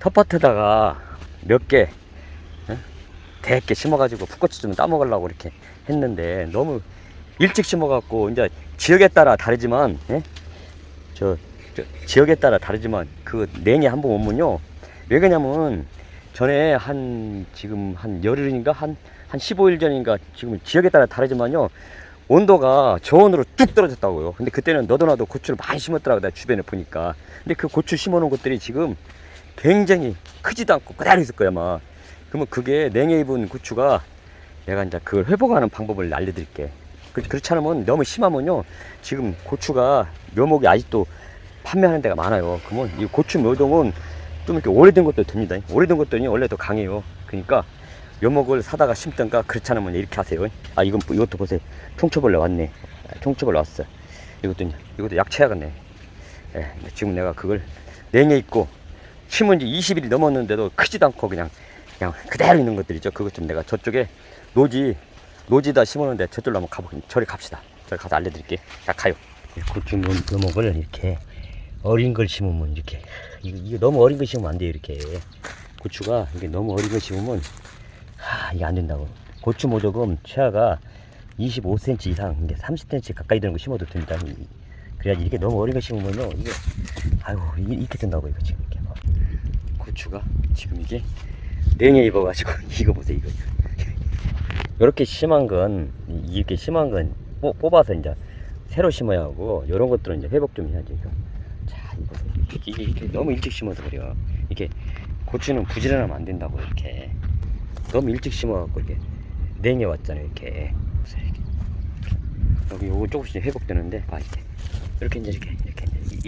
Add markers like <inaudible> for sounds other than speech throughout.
텃밭에다가 몇 개, 예? 대게 심어가지고 풋고추 좀 따먹으려고 이렇게 했는데 너무 일찍 심어갖고 이제 지역에 따라 다르지만, 예? 저, 저 지역에 따라 다르지만 그 냉이 한 번 오면요. 왜 그러냐면 전에 한 지금 한 열흘인가 한, 한 15일 전인가 지금 지역에 따라 다르지만요. 온도가 저온으로 뚝 떨어졌다고요. 근데 그때는 너도 나도 고추를 많이 심었더라고, 나 주변에 보니까. 근데 그 고추 심어 놓은 것들이 지금 굉장히 크지도 않고 그대로 있을 거야, 아마. 그러면 그게 냉해 입은 고추가 내가 이제 그걸 회복하는 방법을 알려드릴게. 그, 그렇지 않으면 너무 심하면요. 지금 고추가 묘목이 아직도 판매하는 데가 많아요. 그러면 이 고추 묘동은 좀 이렇게 오래된 것도 됩니다. 오래된 것들이 원래 더 강해요. 그러니까 묘목을 사다가 심던가 그렇지 않으면 이렇게 하세요. 아 이건 뭐- 이것도 보세요. 총초벌레 왔네. 아, 총초벌레 왔어. 이것도 이것도 약체야겠네. 예, 지금 내가 그걸 냉해 있고 심은 지 20일이 넘었는데도 크지도 않고 그냥 그냥 그대로 있는 것들이죠. 그것 좀 내가 저쪽에 노지 노지다 심었는데 저쪽로 한번 가보 저리 갑시다. 저리 가서 알려드릴게. 자 가요. 고추 묘- 묘목을 이렇게 어린 걸 심으면 이렇게 이거, 이거 너무 어린 걸 심으면 안 돼요 이렇게 고추가 이게 너무 어린 걸 심으면 하 이게 안 된다고 고추 모종은 최하가 25cm 이상 이게 30cm 가까이 되는 거 심어도 됩니다 이- 그래야지 이게 너무 어린 거 심으면요 이게 아이고 이- 이렇게 된다고 이거 지금 이렇게 막. 고추가 지금 이게 냉해 입어가지고 <laughs> 이거 보세요 이거. 이렇게 심한 건 이- 이렇게 심한 건 뽑- 뽑아서 이제 새로 심어야 하고 이런 것들은 이제 회복 좀 해야죠 이거. 자 이거 이게, 이게, 이게 너무 일찍 심어서 그래요. 이게 고추는 부지런하면 안 된다고 이렇게. 너무 일찍 심어갖고 이렇게 냉해 왔잖아요 이렇게. 이렇게. 여기 요거 조금씩 회복되는데 봐 이렇게. 이렇게 이제 이렇게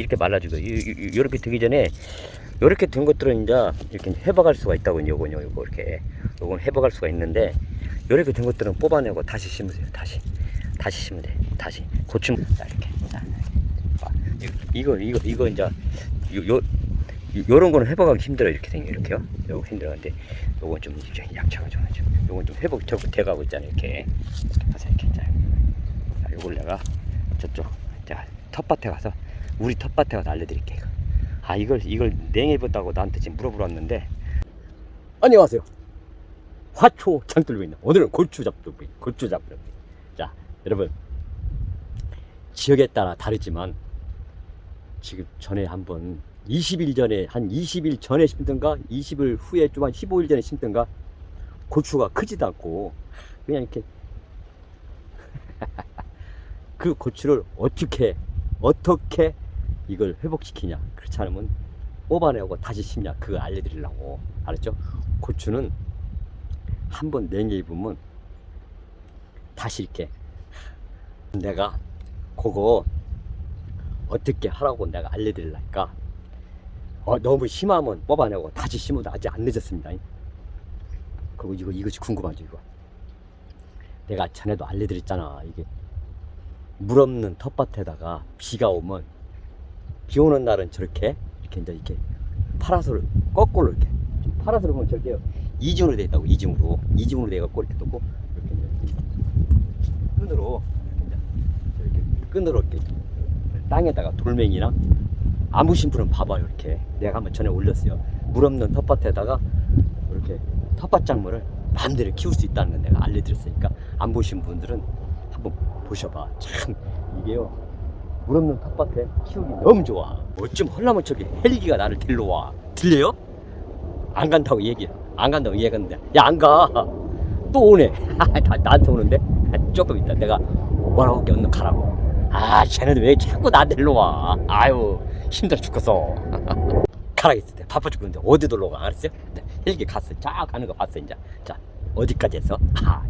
이렇게 이제 이렇게 되기 전에 이렇게 된 것들은 이제 이렇게 회복할 수가 있다고 요거요 요거 이렇게 요건 회복할 수가 있는데 이렇게 된 것들은 뽑아내고 다시 심으세요. 다시. 다시 심으면 돼. 다시. 고추. 자 이렇게. 이거 이거 이거 이제 요, 요 요- 요런 거는 회복하기 힘들어 이렇게 생겨. 이렇게요. 요거 힘들어는데 요건 좀 이제 약차가지고 요건 좀 회복 저 돼가고 있잖아요. 이렇게. 가서 이렇게. 자, 자 요걸 내가 저쪽 자 텃밭에 가서 우리 텃밭에 가서 알려드릴게요. 아 이걸 이걸 냉해 입었다고 나한테 지금 물어보러 왔는데. 안녕하세요. 화초 장 들고 있는 오늘은 고추 잡도 고추 잡도 자 여러분. 지역에 따라 다르지만 지금 전에 한번 20일 전에 한 20일 전에 심든가 20일 후에 좀 한 15일 전에 심든가 고추가 크지도 않고 그냥 이렇게 <laughs> 그 고추를 어떻게 어떻게 이걸 회복시키냐. 그렇지 않으면 뽑아내고 다시 심냐. 그거 알려드리려고. 알았죠? 고추는 한 번 냉해 입으면 다시 이렇게 내가 그거 어떻게 하라고 내가 알려드리려니까? 어, 너무 심하면 뽑아내고 다시 심어도 아직 안 늦었습니다. 그리고 이거 이것이 궁금하죠 이거. 내가 전에도 알려드렸잖아 이게. 물 없는 텃밭에다가 비가 오면 비 오는 날은 저렇게 이렇게 이제 이렇게 파라솔을 거꾸로 이렇게 파라솔을 보면 저렇게 이중으로 돼 있다고 이중으로. 이중으로 돼 갖고 이렇게 놓고 이렇게 이제 끈으로 이렇게 끈으로 이렇게 땅에다가 돌멩이나 아무 심부름 봐봐요 이렇게. 내가 한번 전에 올렸어요. 물 없는 텃밭에다가 이렇게 텃밭 작물을 마음대로 키울 수 있다는 건 내가 알려드렸으니까 안 보신 분들은 한번 보셔봐. 참 이게요 물 없는 텃밭에 키우기 너무 좋아. 어쩜 헐라면 저기 헬기가 나를 데리러 와. 들려요? 안 간다고 얘기해 안 간다고 얘기했는데. 야 안 가. 또 오네. <laughs> 나, 나한테 오는데? 아, 조금 있다. 내가 뭐라고 할게 가라고. 아 쟤네들 왜 자꾸 나 데리러 와? 아유 힘들어 죽겠어. <laughs> 가라겠어 내가 바빠 죽겠는데 어디 놀러 가? 알았어요? 네, 헬기 갔어. 쫙 가는 거 봤어 이제. 자 어디까지 했어? <laughs> 아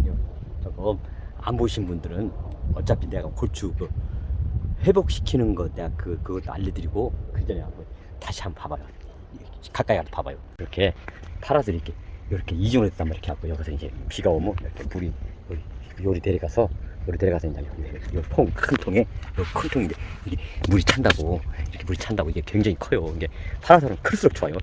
조금 안 보신 분들은 어차피 내가 고추 그 회복시키는 거 내가 그 그것도 알려드리고 그 전에 한번 다시 한번 봐봐요. 가까이 가서 봐봐요. 이렇게 팔아서 이렇게. 이렇게 이중으로 했단 말이야. 이렇게 하고 여기서 이제 비가 오면 이렇게 물이 요리, 요리 데려가서 요리 데려가서 이제 요통큰 통에 요큰 통에 이제 물이 찬다고 이렇게 물이 찬다고 이게 굉장히 커요. 이게 파라솔은 클수록 좋아요.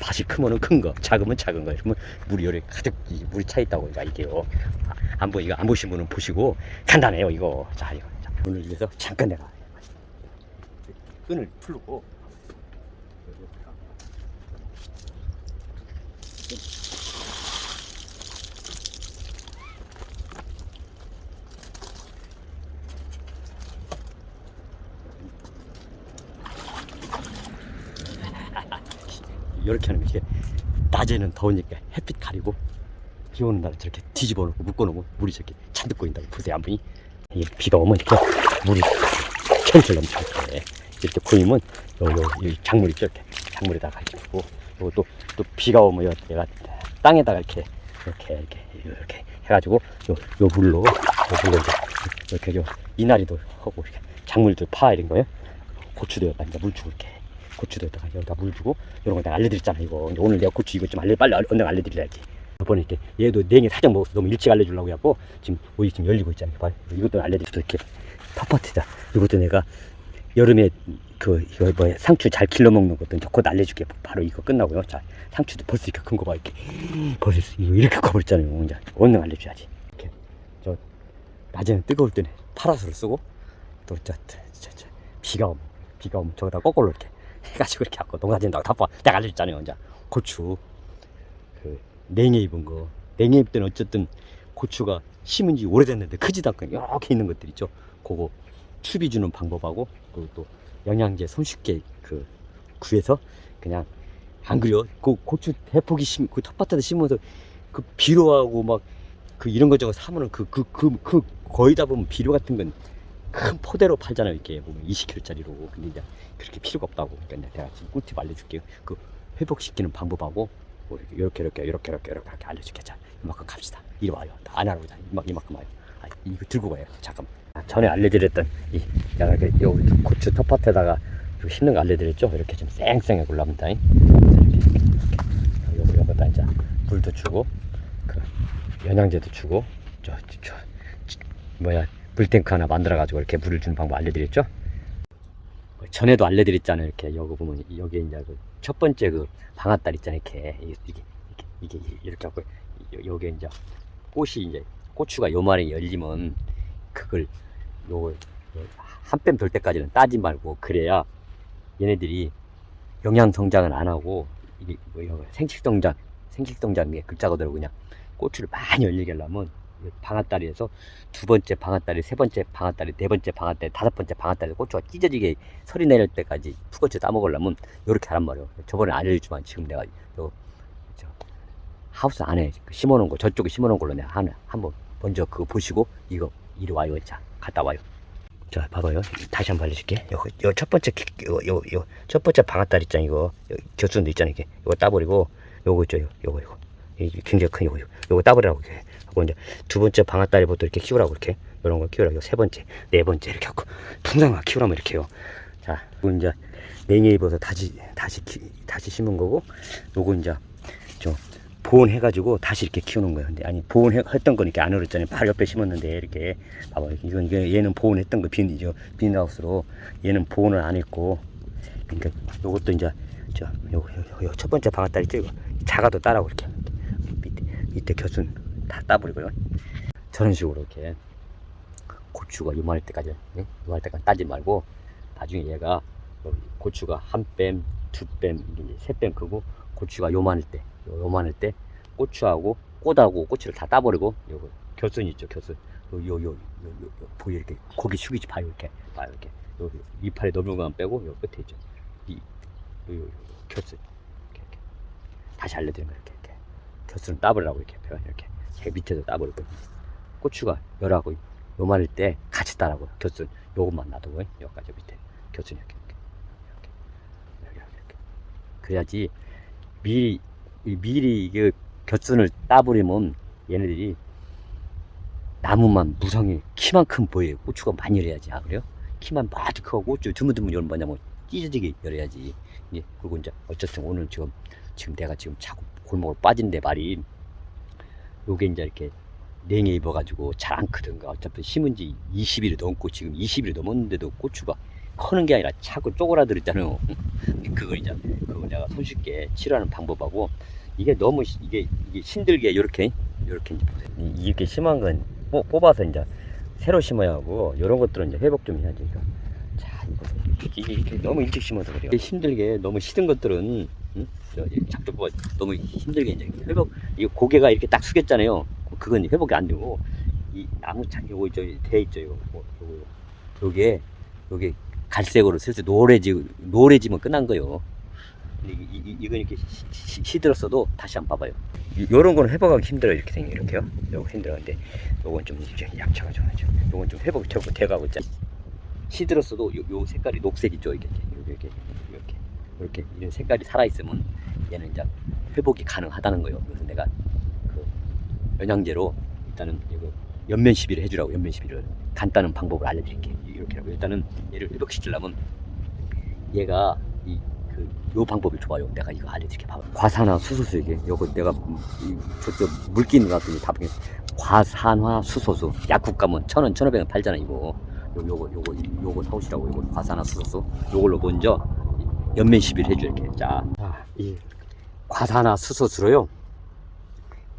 밭이 크면은 큰 거 작으면 작은 거 이러면 물이 요리 가득 이 물이 차 있다고 이거 이게요. 아, 안 보, 이거 안 보신 분은 보시고 간단해요 이거. 자 이거. 자, 오늘 위해서 잠깐 내가 끈을 풀고. <laughs> 이렇게 하는 게 낮에는 더우니까 햇빛 가리고 비 오는 날 저렇게 뒤집어 놓고 묶어 놓으면 물이 저렇게 잔뜩 고인다고. 보세요 안 보니? 이 비가 오면 이렇게 물이 철철 넘쳐 이렇게 이렇게 고이면 요, 요, 이 작물 있죠? 이렇게 작물에다가 이렇게 요또 또 비가 오면 요 얘가 땅에다가 이렇게 이렇게 이렇게 이렇게 해가지고 요, 요 물로 요 물로 이렇게 요 이나리도 하고 이렇게 작물들 파 이런 거요. 고추도 여기다 이제 물 주고 이렇게 고추도 여기다가 여기다 물 주고 이런 거 내가 알려드렸잖아 이거. 오늘 내가 고추 이거 좀 알려 빨리 얼른 알려드려야지 이번에 이렇게 얘도 냉이 사정 먹어서 너무 일찍 알려주려고 해갖고 지금 오이 지금 열리고 있잖아요. 봐 이것도 알려드리고 이렇게 텃밭이다. 이것도 내가 여름에 그 이거 뭐야 상추 잘 길러 먹는 것도 이제 곧 알려줄게. 바로 이거 끝나고요. 자 상추도 벌써 이렇게 큰 거 봐. 이렇게 벌써 이거 이렇게 커버렸잖아요 이제 얼른 알려줘야지. 이렇게 저 낮에는 뜨거울 때는 파라솔을 쓰고 또 저 저, 저, 저, 비가 오면 비가 오면 저기다 거꾸로 이렇게 해가지고 이렇게 하고 농사 짓는다고 다 봐. 내가 알려줬잖아요 이제. 고추. 그 냉해 입은 거. 냉해 때는 어쨌든 고추가 심은 지 오래됐는데 크지도 않고 이렇게 있는 것들 있죠. 그거 추비 주는 방법하고 그리고 또 영양제 손쉽게 그 구해서 그냥 안 그려 그 고추 대폭이 심, 그 텃밭에다 심으면서 그 비료하고 막 그 이런 거 저거 사면은 그그 그 그 거의 다 보면 비료 같은 건 큰 포대로 팔잖아요. 이렇게 보면 20kg짜리로. 근데 이제 그렇게 필요가 없다고. 그러니까 내가 지금 꿀팁 알려줄게요. 그 회복시키는 방법하고 뭐 이렇게 이렇게 이렇게 이렇게 이렇게 이렇게 알려줄게. 자 이만큼 갑시다. 이리 와요. 안자 이만 이만큼 와요. 아, 이거 들고 가요. 잠깐 아, 전에 알려드렸던 이 내가 그요 고추 텃밭에다가 이거 심는 거 알려드렸죠? 이렇게 좀 쌩쌩하게 올라옵니다 이렇게 이렇게. 요거 요거다 이제. 물도 주고 그 영양제도 주고 저, 저, 저, 저 뭐야 물탱크 하나 만들어 가지고 이렇게 물을 주는 방법 알려드렸죠? 그 전에도 알려드렸잖아요 이렇게. 여기 보면 여기 이제 그 첫 번째 그 방앗달 있잖아요 이렇게. 이게 이게 이게, 이렇게 하고 여기 이제 꽃이 이제 고추가 요만에 열리면 그걸 요걸 한뺨 돌 때까지는 따지 말고 그래야 얘네들이 영양 성장을 안 하고 이게 뭐 이런 거 생식 성장 생식 성장의 글자거대로 그냥 고추를 많이 열리게 하려면 이 방앗다리에서 두 번째 방앗다리, 세 번째 방앗다리, 네 번째 방앗다리, 다섯 번째 방앗다리 고추가 찢어지게 소리 내릴 때까지 푸고추 따먹으려면 이렇게 하란 말이에요. 저번에 알려주지만 지금 내가 요, 저 하우스 안에 그 심어놓은 거 저쪽에 심어놓은 걸로 내가 하나 한번 먼저 그거 보시고 이거 이리 와요. 자 갔다 와요. 자 봐봐요. 다시 한번 알려줄게. 요거 번째 기- 요요 요 첫 번째 방앗다리 있잖아 이거 요 겨순도 있잖아 이게 이거 따버리고 요거 있죠 요- 요거 요거 이 굉장히 큰 요거 요거, 요거 따버리라고 이렇게 하고 이제 두 번째 방앗다리부터 이렇게 키우라고 이렇게 이런 거 키우라고 세 번째 네 번째 이렇게 하고 풍성하게 키우라면 이렇게요. 자 그리고 이제 냉해 입어서 다시 다시 키, 다시 심은 거고 요거 이제 저 보온해가지고 다시 이렇게 키우는 거예요. 근데 아니 보온했던 거니까 안 얼었잖아요. 바로 옆에 심었는데 이렇게 봐봐 이건 이게 얘는 보온했던 거 비닐이죠 비닐하우스로 얘는 보온을 안 했고 그러니까 요것도 이제 저요요첫 번째 방앗다리 있죠 이거 자가도 따라고 이렇게 밑에 밑에 겨순 다 따버리고요. 저런 식으로 이렇게 고추가 요만할 때까지 예? 요만할 때까지 따지 말고 나중에 얘가 여기 고추가 한 뺨, 두 뺨, 이제 세뺨 크고 고추가 요만할 때, 요- 요만할 때 고추하고 꽃하고 고추를 다 따버리고 요거 겨순 있죠 겨순 요요 요 요, 요, 보여 이렇게 고기 숙이지 봐요 이렇게. 봐요 이렇게. 요, 요 이파리 넓은 거만 빼고 요 끝에 있죠. 이 요, 요, 요, 겨순 이렇게, 이렇게. 다시 알려드린 거 이렇게 이렇게. 겨순을 따버리라고 이렇게 펴 이렇게. 제 밑에도 따버리고 고추가 열하고 요만할 때 같이 따라고 겨순 요것만 놔두고 여기까지 밑에. 겨순 이렇게 이렇게. 이렇게. 이렇게 이렇게. 그래야지 미리 이 미리 그 겨순을 따버리면 얘네들이 나무만 무성이 키만큼 보여요. 고추가 많이 열어야지. 아 그래요? 키만 아주 크고 고추 드문드문 열면 뭐냐면 찢어지게 열어야지. 예, 그리고 이제 어쨌든 오늘 지금 지금 내가 지금 자꾸 골목을 빠진데 말이 요게 이제 이렇게 냉해 입어가지고 잘 안 크든가 어차피 심은 지 20일이 넘고 지금 20일이 넘었는데도 고추가 커는 게 아니라 자꾸 쪼그라들었잖아요. 그걸 이제 그거 내가 손쉽게 치료하는 방법하고 이게 너무 시- 이게 이게 힘들게 이렇게 이렇게 이제 보세요. 이- 이렇게 심한 건 뽑- 뽑아서 이제 새로 심어야 하고 이런 것들은 이제 회복 좀 해야지. 이거. 자 이거 이게, 이게 이렇게 너무 일찍 심어서 그래요. 힘들게 너무 시든 것들은 응? 저 이렇게 잡초가 너무 힘들게 이제 회복 이 고개가 이렇게 딱 숙였잖아요. 그건 회복이 안 되고 이 나무 창 요거 저돼 있죠 이거 뭐, 요거 요거 요게 요게 갈색으로 슬슬 노래지 노래지면 끝난 거요. 이, 이, 이건 이렇게 시들었어도 다시 한번 봐봐요. 이- 요런 거는 회복하기 힘들어요 이렇게 생겨 이렇게요. 요거 힘들어 근데 요건 좀 이제 약차가지고 요건 좀 회복이 되고 돼가고 있잖아. 시들었어도 요, 요 색깔이 녹색 있죠 이게 이렇게 이렇게 이렇게 이런 색깔이 살아 있으면 얘는 이제 회복이 가능하다는 거예요. 그래서 내가 그 영양제로 일단은 이거 연면 시비를 해주라고 연면 시비를 간단한 방법을 알려드릴게. 이렇게 하고 일단은 얘를 회복시키려면 얘가 이 그 요 방법이 좋아요. 내가 이거 알려드릴게. 봐봐. 과산화 수소수 이게 요거 내가 음, 이 저쪽 물기 놨더니 다 보게 과산화 수소수 약국 가면 천 원, 천오백 원 팔잖아 이거. 요 요거 요거 요거 사오시라고 이거 과산화 수소수 요걸로 먼저 연면 시비를. 자, 자, 이 과산화 수소수로요.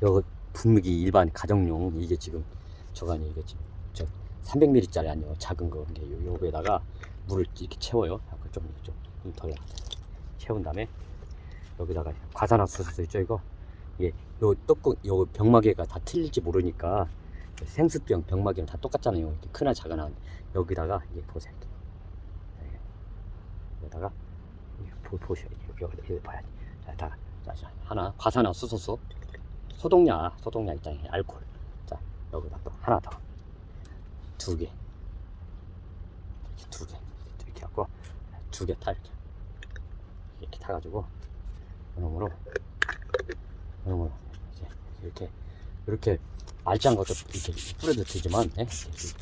요거 분무기 일반 가정용 이게 지금 아니에요 이게 저 300ml짜리 아니에요 작은 거 이게 요 요거에다가 물을 이렇게 채워요. 약간 좀좀더 채운 다음에 여기다가 과산화수소 있죠 이거 예, 요 뚜껑 요 병마개가 다 틀릴지 모르니까 생수병 병마개는 다 똑같잖아요. 이렇게 크나 작으나 여기다가 예 보세요. 이렇게. 여기다가 예, 보, 보셔 여기 여기 봐야지. 자, 하나 과산화수소수 소독약 소독약 있잖아요. 알코올. 자 여기다 또 하나 더 두 개. 이렇게 두 개. 이렇게 갖고 두 개 타 이렇게 이렇게 타가지고 이놈으로 이놈으로 이제 이렇게 이렇게 알짱 것도 이렇게 뿌려도 되지만 예?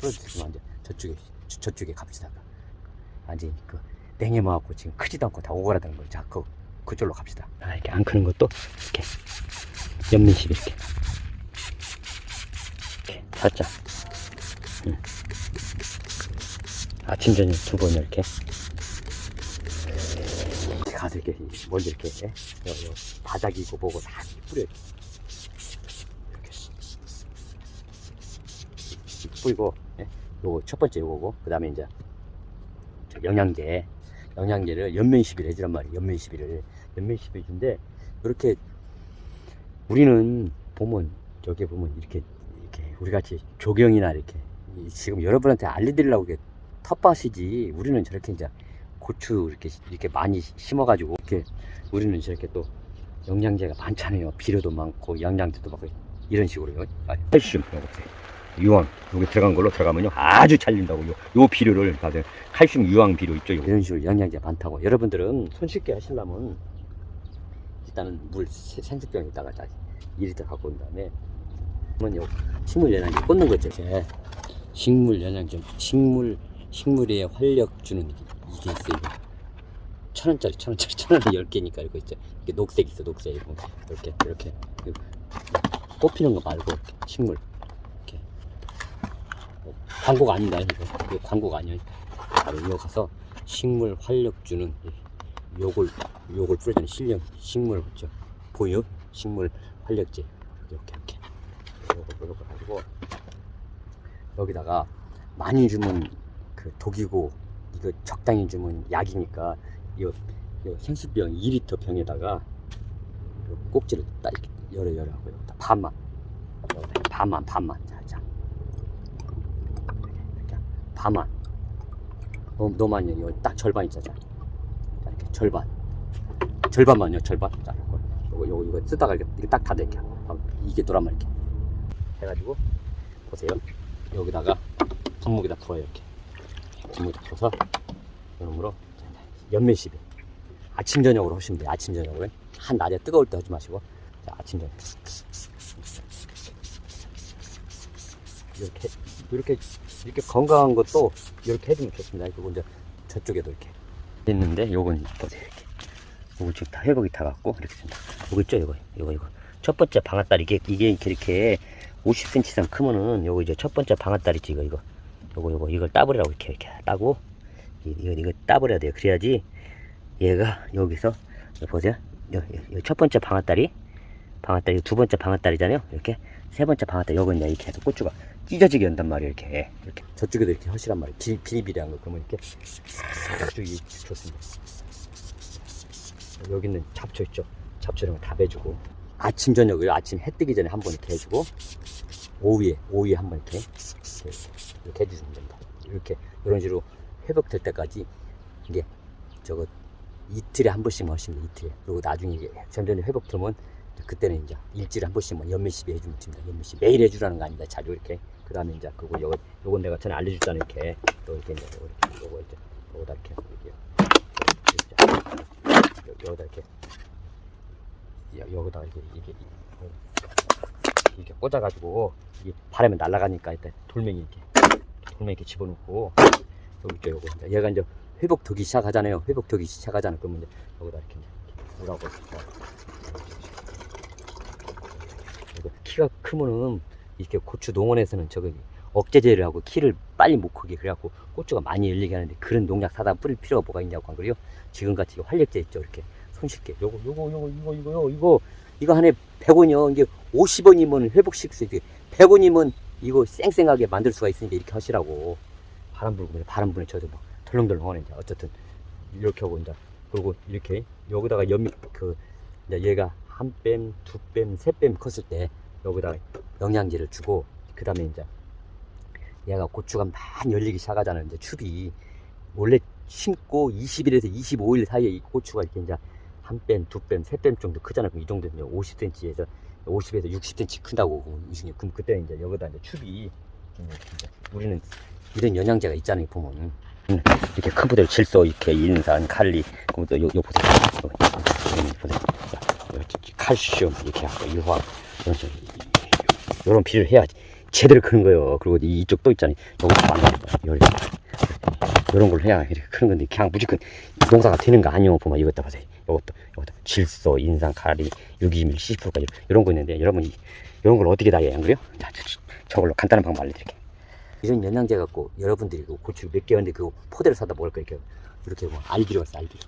뿌려도 되지만 이제 저쪽에 저- 저쪽에 갑시다. 아직 그 냉해모하고 지금 크지도 않고 다 오그라드는 거. 자, 그 그쪽으로 갑시다. 아, 이렇게 안 크는 것도 이렇게 이렇게 이렇게 살짝. 음. 아침 저녁 두 번 이렇게. 가서 이렇게 먼저 이렇게 예? 요, 요 바닥이고 뭐고 다 뿌려. 이렇게 뿌리고 예? 요거 첫 번째 요거고 그 다음에 이제 저 영양제 영양제를 연면 시비를 해주란 말이에요 연면 시비를 연면 시비인데 이렇게 우리는 보면 저기 보면 이렇게 우리 같이 조경이나 이렇게 이 지금 여러분한테 알려드리려고 이게 텃밭이지 우리는 저렇게 이제 고추 이렇게 이렇게 많이 심어가지고 이렇게 우리는 저렇게 또 영양제가 많잖아요. 비료도 많고 영양제도 많고 이런 식으로요 아, 칼슘 요거 유황 여기 들어간 걸로 들어가면요. 아주 잘 된다고 요, 요 비료를 받아요 칼슘 유황 비료 있죠 이런 식으로 영양제 많다고. 여러분들은 손쉽게 하시려면 일단은 물 세- 생수병에다가 자 2리터 갖고 온 다음에 그러면 요 식물 영양제 꽂는 거죠 이제. 식물 영양제 식물 식물에 활력 주는 이게, 있어요. 천 원짜리 천 원짜리 천 원에 열 개니까 이거 있죠. 이게 녹색 있어 녹색. 이거 이렇게 이렇게. 뽑히는 거 말고 이렇게 식물. 이렇게. 어, 광고가 아니다 이거. 이거 광고가 아니야 바로 이거 가서 식물 활력 주는 이- 요걸 요걸 뿌려주는 실력 식물 저 보여 식물 활력제. 이렇게 이렇게 요거 요거 가지고 여기다가 많이 주면 그 독이고 이거 적당히 주면 약이니까 이요 생수병 2리터 병에다가 요 꼭지를 딱 이렇게 열어 열어 하고요. 반만. 반만 반만. 자자. 이렇게 반만. 너무, 너무 많이 이거 딱 절반 있잖아. 자, 이렇게 절반. 절반만요 절반. 자 이거 요거 이거 쓰다가 이렇게, 딱 닫을게 이게 노란 말 이렇게 해가지고 보세요. 여기다가 분무기다 풀어요 이렇게. 분무기다 풀어서 이놈으로 연면 시비. 아침 저녁으로 하시면 돼요 아침 저녁으로 한 낮에 뜨거울 때 하지 마시고. 자, 아침 저녁. 이렇게 이렇게 이렇게 건강한 것도 이렇게 해주면 좋습니다. 그리고 이제 저쪽에도 이렇게 있는데 요건 보세요 이렇게. 요거 지금 다 회복이 다 갖고 이렇게 된다. 요거 있죠 요거? 요거 이거. 첫 번째 방앗달 이게 이게 이렇게, 이렇게 50cm 이상 크면은 요거 이제 첫 번째 방앗달이지 이거 이거. 요거 요거. 이걸 따버리라고 이렇게 이렇게 따고 이- 이거 이거 따버려야 돼요. 그래야지 얘가 여기서 여기 보세요. 첫 번째 방앗다리 방앗다리 두 번째 방앗다리잖아요. 이렇게 세 번째 방앗다리. 요거 이제 이렇게 해서 고추가 찢어지게 한단 말이에요. 이렇게. 이렇게. 저쪽에도 이렇게 허시란 말이에요. 비, 비리비리한 거. 그러면 이렇게 싹 이쪽이 좋습니다. 여기는 잡초 있죠. 잡초 이런 거다 빼주고 아침 저녁을 아침 해 뜨기 전에 한 번 이렇게 해주고 오후에 오후에 한 번 이렇게 이렇게, 이렇게 해주시면 됩니다. 이렇게 이런 식으로 회복될 때까지 이게 저거 이틀에 한 번씩 하시면 이틀에. 그리고 나중에 이게 점점 회복되면 그때는 이제 일주일에 한 번씩만 연매시 해주면 됩니다. 연매시 매일 해주라는 거 아닙니다. 자주 이렇게. 그 다음에 이제 그거 요거 요건 내가 전에 알려줬잖아요. 이렇게 또 이렇게 이제 요거 이렇게 요거 이제 요거다 이렇게 여기다 이렇게 여- 여기다 이렇게 이게 이렇게 꽂아가지고 이게 바람에 날아가니까 일단 돌멩이 이렇게 돌멩이 이렇게 집어넣고 여기 있죠 요거 얘가 이제 회복되기 시작하잖아요. 회복되기 시작하잖아. 그러면 이제 여기다 이렇게 이거 키가 크면은 이렇게 고추 농원에서는 저기 억제제를 하고 키를 빨리 못 크게 그래갖고 고추가 많이 열리게 하는데 그런 농약 사다 뿌릴 필요가 뭐가 있냐고 한 거요? 지금같이 활력제 있죠. 이렇게 손쉽게 요거 요거 요거 이거 이거 요 이거 이거 한 해 100원이요. 이게 50원이면 회복시킬 수 있게 100원이면 이거 쌩쌩하게 만들 수가 있으니까 이렇게 하시라고. 바람 불고. 바람 부네 저도 막 덜렁덜렁하네 어쨌든 이렇게 하고 이제 그리고 이렇게 여기다가 연미 그 이제 얘가 한 뺨, 두 뺨, 세 뺨 컸을 때 여기다가 영양제를 주고 그 다음에 이제 얘가 고추가 많이 열리기 시작하잖아요 이제 축이. 원래 심고 20일에서 25일 사이에 이 고추가 이렇게 이제 한 뺨, 두 뺨, 세 뺨 정도 크잖아요. 그럼 이 정도면 50cm에서 50에서 60cm 큰다고 유신이 그럼 그때 이제 여기다 이제 이제 우리는 이런 영양제가 있잖아요. 보면 음, 이렇게 큰 부대로 질소, 이렇게 인산, 칼리, 그럼 또 요, 요 보세요. 보세요. 칼슘 이렇게 하고 유화 이런 이런 비를 해야지 제대로 크는 거예요. 그리고 이- 이쪽 또 있잖아요. 나와요. 요렇게. 이런 걸 해야 이렇게 크는 건데 그냥 무조건 농사가 되는 거 아니요 보면 이것도 보세요 이것도 이것도. 질소 인상 가리 유기밀 70%까지 이런 거 있는데 여러분 이 이런 걸 어떻게 다 해야 안 그래요? 자, 저, 저, 저걸로 간단한 방법 알려드릴게요. 이런 영양제 갖고 여러분들이 그 고추 몇 개였는데 그 포대를 사다 먹을 거 이렇게 이렇게 뭐 알비로 왔어 알비로.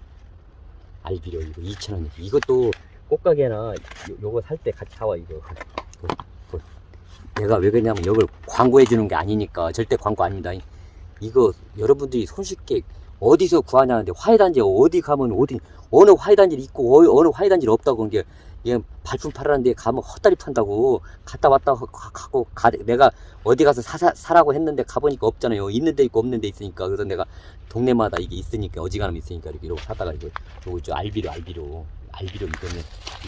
알비로 이거 2,000원 이것도 꽃가게나 요, 요거 살 때 같이 사와 이거. 그, 그, 내가 왜 그러냐면 이걸 광고해 주는 게 아니니까 절대 광고 아닙니다. 이거 여러분들이 손쉽게 어디서 구하냐는데 화훼단지 어디 가면 어디 어느 화훼단지 있고 어, 어느 화훼단지 없다고 그런 게얘 발품 팔았는데 가면 헛다리 판다고 갔다 왔다 가- 가고 가, 내가 어디 가서 사, 사, 사 라고 했는데 가보니까 없잖아요. 있는 데 있고 없는 데 있으니까. 그래서 내가 동네마다 이게 있으니까 어지간하면 있으니까 이렇게 이러고 사다가 이거 요거 저 알비로 알비로. 알비로 이거는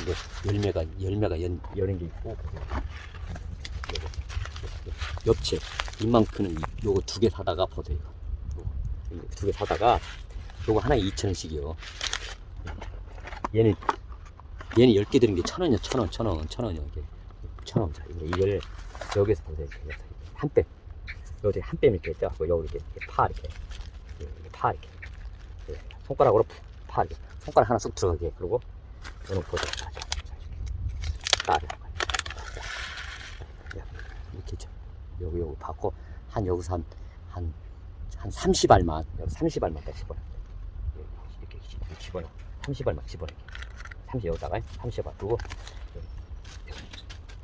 이거 열매가 열매가 연, 여는 게 있고. 엽채 이만큼은 이- 요거 두 개 사다가 이거 두 개 사다가 요거 하나에 2,000원씩이요. 얘는 얘는 10개 드는 게 1,000원이야 1,000원 1,000원 1,000원이야 이게 1,000원 자 이걸 여기서 보세요 여기서 한뺨 여기 한 뺨 이렇게 했죠? 여기 이렇게, 이렇게 파 이렇게. 이렇게 파 이렇게. 예, 손가락으로 푹파 이렇게. 손가락 하나 쑥 들어가게. 그리고 요는 보세요 자, 자, 자, 자, 이렇게. 야, 이렇게 있죠 요거 요거 받고 한 여기서 한한 한 30알만 여기 30알만 딱 집어넣어. 이렇게 이렇게 집어넣어. 30알만 집어넣어 30 여기다가 30알 그리고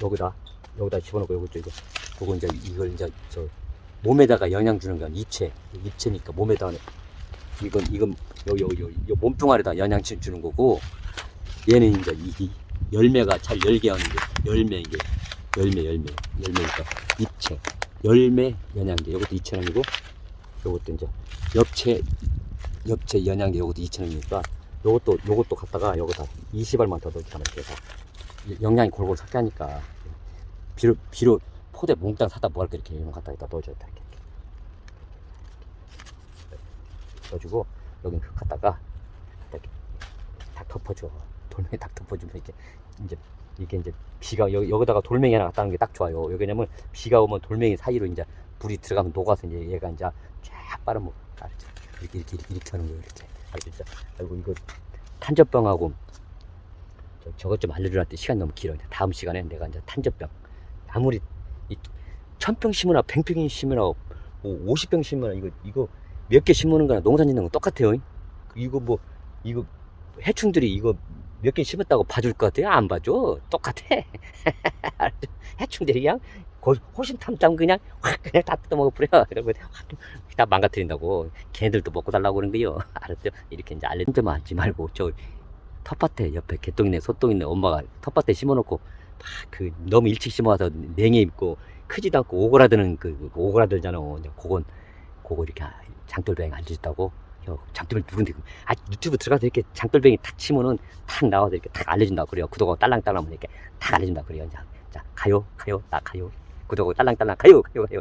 여기다 여기다 집어넣고 요거 이거 요거 이제 이걸 이제 저 몸에다가 영양 주는 건 입체. 입체니까 몸에다가 이건 이건 요요요 요 몸뚱아리에다 영양 주- 주는 거고 얘는 이제 이, 이 열매가 잘 열게 하는 게 열매 이게. 열매 열매. 열매니까 입체. 열매 영양제. 이것도 2,000원이고 요것도 이제 엽채 엽채 영양제 요것도 2,000원이니까 요것도 요것도 갖다가 여기다 20알만 더 넣잖아요. 그래서 영양이 골고루 섞여 하니까. 비료 비료 포대 몽땅 사다 뭐 할까 이렇게 이런 거 갖다 여기다 넣어줘야 돼. 이렇게. 넣어주고 여기 흙 갖다가 이렇게 딱 덮어줘. 돌멩이 딱 덮어주면 이렇게 이제 이게 이제 비가 여기, 여기다가 돌멩이 하나 갖다 놓는 게 딱 좋아요. 왜냐면 비가 오면 돌멩이 사이로 이제 불이 들어가면 녹아서 이제 얘가 이제 쫙 빨아먹어. 알죠? 이렇게 이렇게 이렇게, 이렇게 하는 거예요. 이렇게. 알죠? 진짜. 아이고 이거 탄저병하고 저, 저것 좀 알려주는데 시간 너무 길어. 다음 시간에 내가 이제 탄저병 아무리 이 천평 심으나 백평 심으나 오- 50평 심으나 이거 이거 몇 개 심는 거나 농사 짓는 거 똑같아요. 이거 뭐 이거 해충들이 이거 몇 개 심었다고 봐줄 것 같아요? 안 봐줘. 똑같아. <laughs> 해충들이 그냥 고- 호심탐탐 그냥 확 그냥 다 뜯어먹어 버려. <laughs> 그러면 확다 망가뜨린다고. 걔네들도 먹고 달라고 그러는 거요. <laughs> 알았죠? 이렇게 이제 알려드만 하지 말고 저 텃밭에 옆에 개똥 있네 소똥 있네 엄마가 텃밭에 심어놓고 막 그 너무 일찍 심어서 냉해 입고 크지도 않고 오그라드는 그, 그 오그라들잖아 그건 그거 이렇게 장돌뱅이 알려줬다고 요 장돌뱅이 누군데 그- 아 유튜브 들어가서 이렇게 장돌뱅이 탁 치면은 탁 나와서 이렇게 탁 알려준다 그래요 구독하고 딸랑딸랑 이렇게 탁 알려준다 그래요 자, 자 가요 가요 나 가요 구독하고 딸랑딸랑 가요 가요 가요